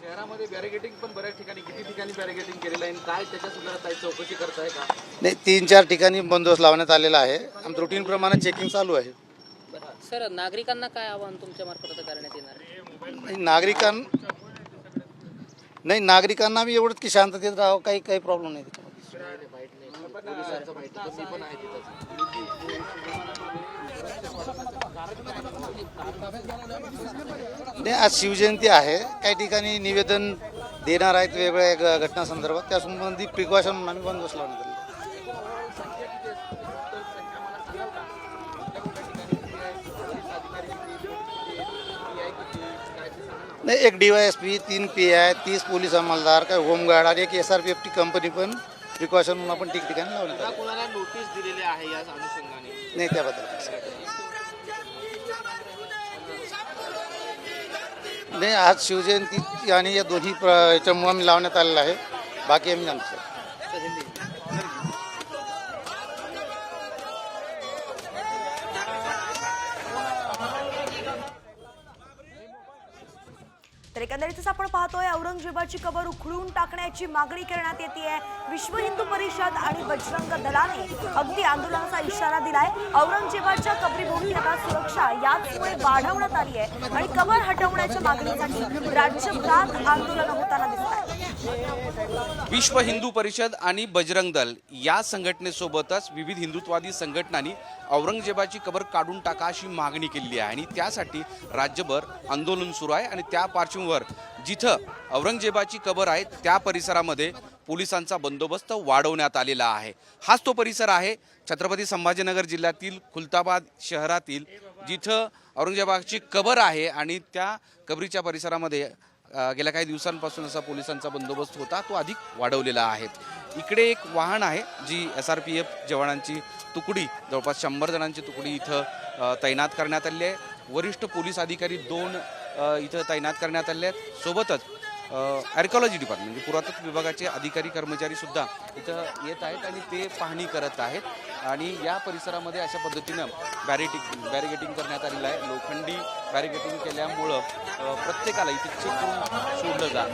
शहरामध्ये बॅरिगेटिंग पण बऱ्याच ठिकाणी. किती ठिकाणी बॅरिगेटिंग केलेलं आहे आणि काय त्याच्या संदर्भात काही चौकशी करताय का? नाही तीन चार ठिकाणी बंदोबस्त लावण्यात आलेला आहे. आमचं रुटीनप्रमाणे चेकिंग चालू आहे. सर नागरिकांना काय आवाहन तुमच्या मार्फत करण्यात येणार? नागरिकां नाही नागरिकांना बी एवढंच की शांततेत राहावं काही काही प्रॉब्लेम नाही. पोलिसांचं माहिती तर मी पण आहे तिथं. नाही आज शिवजयंती आहे. काही ठिकाणी निवेदन देणार आहेत वेगवेगळ्या घटनासंदर्भात त्या संबंधी प्रिकॉशन म्हणून आम्ही बंदोबस्त लावण्यात आलेला आहे. नाही एक डी वाय एस पी तीन पी आय तीस पोलीस अंमलदार काय होमगार्ड आणि एक S R P F T company पण प्रिकॉशन म्हणून आपण ठिकठिकाणी लावण्यात आले. नोटीस दिलेली आहे या अनुषंगाने? नाही त्याबद्दल नाही आज शिवजयंती आणि या दोन्ही प्र- याच्यामुळं आम्ही लावण्यात आलेलं आहे. बाकी आम्ही आमचं तर एकंदरीतच आपण पाहतोय औरंगजेबाची कबर उखडून टाकण्याची मागणी करण्यात येते विश्व हिंदू परिषद आणि बजरंग दलाने अगदी आंदोलनाचा इशारा दिलाय. औरंगजेबाच्या कबरीभोवती आता सुरक्षा याचमुळे वाढवण्यात आली आहे आणि कबर हटवण्याच्या मागणीसाठी राज्यभरात आंदोलन होताना दिसत आहे विश्व हिंदू परिषद आणि बजरंग दल या संघटनेसोबतच विविध हिंदुत्वादी संघटनांनी औरंगजेबाची कबर काढून टाका अशी मागणी केलेली आहे. आणि त्यासाठी राज्यभर आंदोलन सुरू आहे आणि त्या पार्श्वभूमीवर जिथं औरंगजेबाची कबर आहे त्या परिसरामध्ये पोलिसांचा बंदोबस्त वाढवण्यात आलेला आहे. हाच तो परिसर आहे छत्रपती संभाजीनगर जिल्ह्यातील खुलताबाद शहरातील जिथं औरंगजेबाची कबर आहे आणि त्या कबरीच्या परिसरामध्ये गेल्या काही दिवसांपासून असा पोलिसांचा बंदोबस्त होता तो अधिक वाढवलेला आहे. इकडे एक वाहन आहे जी एस आर पी एफ जवानांची तुकडी जवळपास शंभर जणांची तुकडी इथं तैनात करण्यात आली आहे. वरिष्ठ पोलीस अधिकारी दोन इथं तैनात करण्यात आले आहेत. सोबतच आर्कॉलॉजी डिपार्टमेंट म्हणजे पुरातत्व विभागाचे अधिकारी कर्मचारी सुद्धा इथं येत आहेत आणि ते पाहणी करत आहेत. आणि या परिसरामध्ये अशा पद्धतीनं बॅरिटिंग बॅरिगेटिंग करण्यात आलेलं आहे. लोखंडी बॅरिगेटिंग केल्यामुळं प्रत्येकाला इथे चेक करून सोडलं जात.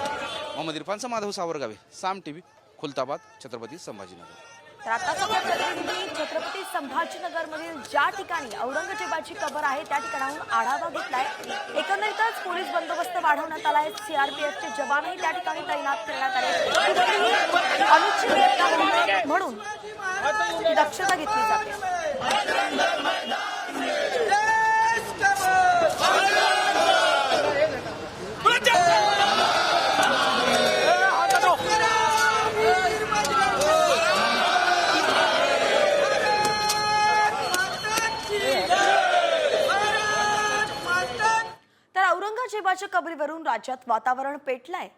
मोहम्मद इरफानचा माधव सावरगावे साम टी व्ही खुलताबाद छत्रपती संभाजीनगर. तर आता सगळ्या प्रतिनिधी छत्रपती संभाजीनगरमधील ज्या ठिकाणी औरंगजेबाची कबर आहे त्या ठिकाणाहून आढावा घेतलाय. एकंदरीतच पोलीस बंदोबस्त वाढवण्यात आलाय. सीआरपीएफचे जवानही त्या ठिकाणी तैनात करण्यात आले. कुठलीही अनुचित म्हणून दक्षता घेतली जाते तर औरंगजेबाच्या कबरीवरून राज्यात वातावरण पेटलंय.